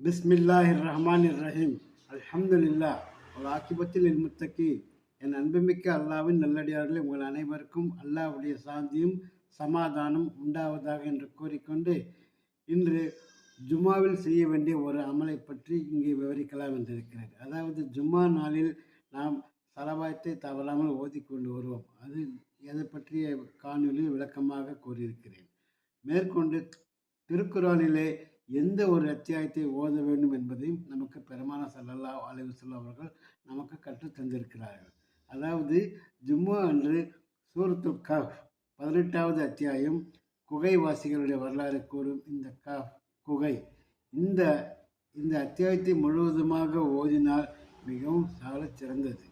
பிஸ்மில்லாஹிர் ரஹ்மான் ரஹீம் அல்ஹம்துல்லா ஒரு ஆக்கிபத்தில் முத்தக்கி. என் அன்புமிக்க அல்லாவின் நல்லடியார்களே உங்கள் அனைவருக்கும் அல்லாவுடைய சாந்தியும் சமாதானம் உண்டாவதாக என்று கூறிக்கொண்டு இன்று ஜும்மாவில் செய்ய வேண்டிய ஒரு அமலை பற்றி இங்கே விவரிக்கலாம் என்றிருக்கிறது. அதாவது ஜும்மா நாளில் நாம் சலவாயத்தை தவறாமல் ஓதிக்கொண்டு வருவோம். அது எதை பற்றிய காணொலியில் விளக்கமாக கூறியிருக்கிறேன். மேற்கொண்டு திருக்குறானிலே எந்த ஒரு அத்தியாயத்தை ஓத வேண்டும் என்பதையும் நமக்கு பெருமான சல்லல்லா அலைவசல்ல அவர்கள் நமக்கு கற்றுத் தந்திருக்கிறார்கள். அதாவது ஜும்மா அன்று சூரத்து கஃப் பதினெட்டாவது அத்தியாயம் குகைவாசிகளுடைய வரலாறு கூறும் இந்த கஃப் குகை. இந்த இந்த அத்தியாயத்தை முழுவதுமாக ஓதினால் மிகவும் சால சிறந்தது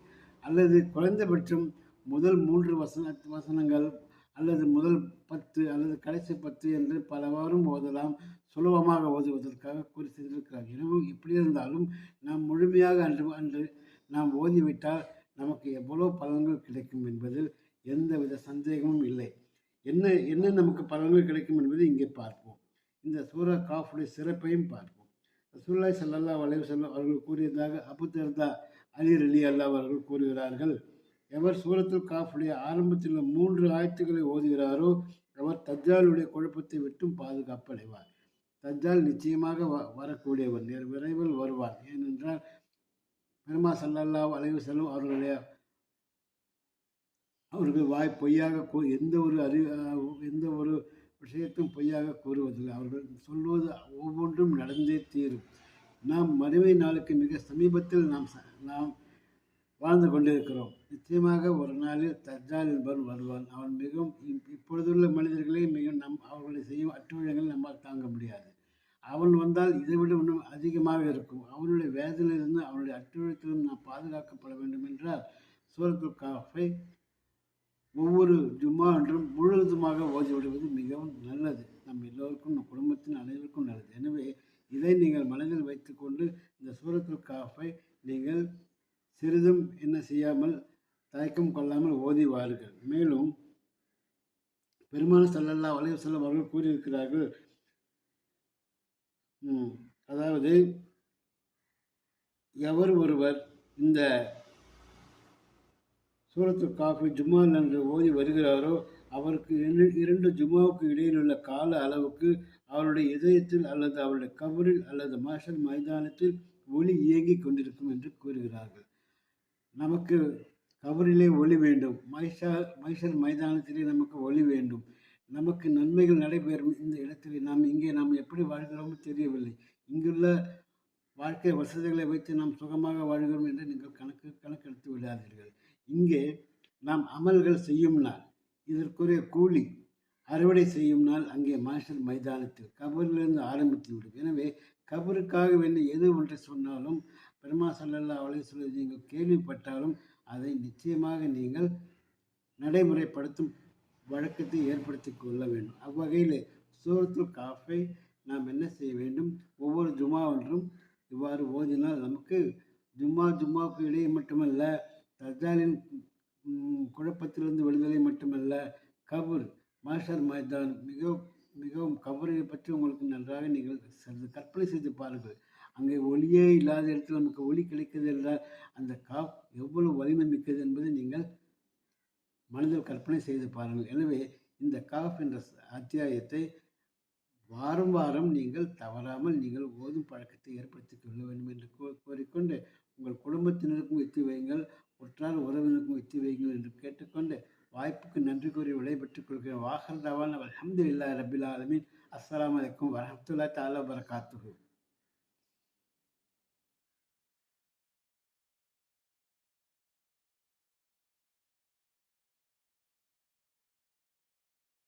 அல்லது குறைந்தபட்சம் முதல் மூன்று வசன வசனங்கள் அல்லது முதல் பத்து அல்லது கடைசி பத்து என்று பலவாறும் ஓதலாம். சுலபமாக ஓதுவதற்காக கூறி செய்திருக்கிறார். எனவே இப்படி இருந்தாலும் நாம் முழுமையாக அன்று அன்று நாம் ஓதிவிட்டால் நமக்கு எவ்வளோ பலன்கள் கிடைக்கும் என்பதில் எந்தவித சந்தேகமும் இல்லை. என்ன என்ன நமக்கு பலன்கள் கிடைக்கும் என்பதை இங்கே பார்ப்போம். இந்த சூரா காஃபுடைய சிறப்பையும் பார்ப்போம். ரசூல்லாய் சல்லல்லா வளைவு செல்லம் அவர்கள் கூறியதாக அபு அலி அலி அல்லா அவர்கள் கூறுகிறார்கள் எவர் சூரத்துல் காஃபுடைய ஆரம்பத்தில் மூன்று ஆயத்துக்களை ஓதுகிறாரோ அவர் தஜ்ஜாலுடைய குழப்பத்தை விட்டும் பாதுகாப்படைவார். தஜ்ஜால் நிச்சயமாக வ வரக்கூடியவர் நேர் விரைவில் வருவார். ஏனென்றால் பெருமா சல்லல்லா அலைவு செல்லும் அவர்களுடைய அவர்கள் வாய் பொய்யாக எந்த ஒரு அறி எந்த ஒரு விஷயத்தும் பொய்யாக கூறுவதில்லை. அவர்கள் சொல்வது ஒவ்வொன்றும் நடந்தே தீரும். நாம் மறுமை நாளுக்கு மிக சமீபத்தில் நாம் நாம் வாழ்ந்து கொண்டிருக்கிறோம். நிச்சயமாக ஒரு நாளில் தஜ்ஜால் என்பவன் வருவான். அவன் மிகவும் இப்பொழுதுள்ள மனிதர்களே மிகவும் நம் அவர்களை செய்யும் அட்டுழியங்கள் நம்மால் தாங்க முடியாது. அவன் வந்தால் இதைவிட இன்னும் அதிகமாக இருக்கும். அவனுடைய வேதனையிலிருந்து அவனுடைய அட்டுழியத்திலும் நாம் பாதுகாக்கப்பட வேண்டும் என்றால் சூரத்துல் காஃபை ஒவ்வொரு ஜும்மா என்றும் முழுவதுமாக ஓதி விடுவது மிகவும் நல்லது. நம் எல்லோருக்கும் நம் குடும்பத்தின் அனைவருக்கும் நல்லது. எனவே இதை நீங்கள் மனதில் வைத்துக்கொண்டு இந்த சூரத்துல் காஃபை சிறிதும் என்ன செய்யாமல் தயக்கம் கொள்ளாமல் ஓதி வாருங்கள். மேலும் பெருமான சல்லல்லா வலைய செல்லும் அவர்கள் கூறியிருக்கிறார்கள். அதாவது எவர் ஒருவர் இந்த சூரத்து காஃபி ஜும்மா நன்று ஓதி வருகிறாரோ அவருக்கு இரண்டு ஜும்மாவுக்கு இடையில் உள்ள கால அளவுக்கு அவருடைய இதயத்தில் அல்லது அவருடைய கபரில் அல்லது மாஷல் மைதானத்தில் ஒளி இயங்கிக் கொண்டிருக்கும் என்று கூறுகிறார்கள். நமக்கு கபரிலே ஒளி வேண்டும். மைஷா மைஷல் மைதானத்திலே நமக்கு ஒளி வேண்டும். நமக்கு நன்மைகள் நடைபெறும் இந்த இடத்திலே நாம் இங்கே நாம் எப்படி வாழ்கிறோமோ தெரியவில்லை. இங்குள்ள வாழ்க்கை வசதிகளை வைத்து நாம் சுகமாக வாழ்கிறோம் என்று நீங்கள் கணக்கு கணக்கெடுத்து விடாதீர்கள். இங்கே நாம் அமல்கள் செய்யும் நாள். இதற்குரிய கூலி அறுவடை செய்யும் நாள் அங்கே மாஷல் மைதானத்தில் கபரிலிருந்து ஆரம்பித்து விடும். எனவே கபருக்காக வேண்டிய எது ஒன்றை சொன்னாலும் பெருமா சல்லல்லா அவளை சொல்லி நீங்கள் கேள்விப்பட்டாலும் அதை நிச்சயமாக நீங்கள் நடைமுறைப்படுத்தும் வழக்கத்தை ஏற்படுத்தி கொள்ள வேண்டும். அவ்வகையில் சூரத்துல் காஃபை நாம் என்ன செய்ய வேண்டும்? ஒவ்வொரு ஜுமா ஒன்றும் இவ்வாறு ஓதினால் நமக்கு ஜும்மா ஜும்மாவுக்கு இடையே மட்டுமல்ல தஜாலின் குழப்பத்திலிருந்து விடுதலை மட்டுமல்ல கபூர் மாஷர் மைதான் மிக மிகவும் கபரை பற்றி உங்களுக்கு நன்றாக நீங்கள் கற்பனை செய்து பாருங்கள். அங்கே ஒளியே இல்லாத இடத்தில் நமக்கு ஒளி கிடைக்கிறது என்றால் அந்த காப் எவ்வளவு வலிமை மிக்கது என்பதை நீங்கள் மனதில் கற்பனை செய்து பாருங்கள். எனவே இந்த காஃப் என்ற அத்தியாயத்தை வாரம் வாரம் நீங்கள் தவறாமல் நீங்கள் ஓதும் பழக்கத்தை ஏற்படுத்திக் கொள்ள வேண்டும் என்று கோரிக்கொண்டு உங்கள் குடும்பத்தினருக்கும் எத்தி வையுங்கள் உற்றார் உறவினருக்கும் எத்தி வையுங்கள் என்று கேட்டுக்கொண்டு வாய்ப்புக்கு நன்றி கூறி விடைபெற்றுக் கொள்கிறேன். வாகர் தவான். அலமது இல்லா ரபில் ஆலமின். அஸ்லாம் வலைக்கம் வரமத்துல்லா தாலா வரகாத்துகு